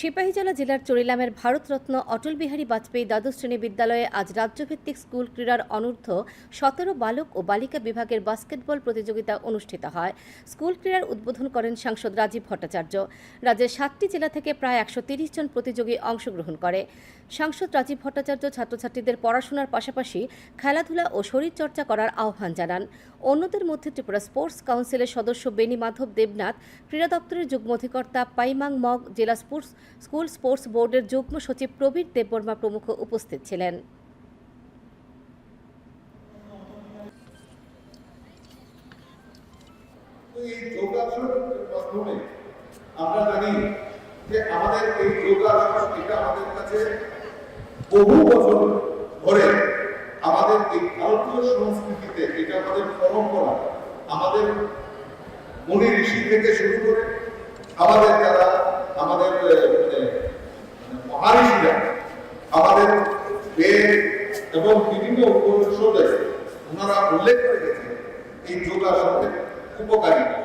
সিপাহীজলা জেলার চরিলামের ভারতরত্ন অটল বিহারী বাজপেয়ী দ্বাদশ শ্রেণি বিদ্যালয়ে আজ রাজ্যভিত্তিক স্কুল ক্রীড়ার অনূর্ধ্ব সতেরো বালক ও বালিকা বিভাগের বাস্কেটবল প্রতিযোগিতা অনুষ্ঠিত হয়। স্কুল ক্রীড়ার উদ্বোধন করেন সাংসদ রাজীব ভট্টাচার্য। রাজ্যের সাতটি জেলা থেকে প্রায় একশো তিরিশ জন প্রতিযোগী অংশগ্রহণ করে। সাংসদ রাজীব ভট্টাচার্য ছাত্রছাত্রীদের পড়াশোনার পাশাপাশি খেলাধুলা ও শরীরচর্চা করার আহ্বান জানান। অন্যদের মধ্যে ত্রিপুরা স্পোর্টস কাউন্সিলের সদস্য বেনী মাধব দেবনাথ, ক্রীড়া দপ্তরের যুগ্ম অধিকর্তা পাইমাং মগ জেলা স্পোর্টস স্কুল স্পোর্টস বোর্ডের যুগ্ম সচিব প্রবীর দেববর্মা প্রমুখ উপস্থিত ছিলেন। আমরা জানি যে আমাদের এই এটা আমাদের কাছে বহু বছর ধরে আমাদের এই ভারতীয় সংস্কৃতিতে এটা আমাদের পরম্পরা, আমাদের ঋষি থেকে শুরু করে আমাদের যারা আমাদের আহ, মানে মহারিষিরা আমাদের বেদ এবং বিভিন্ন উপনিষদে ওনারা উল্লেখ করে গেছেন এই যোগাসনের উপকারিতা।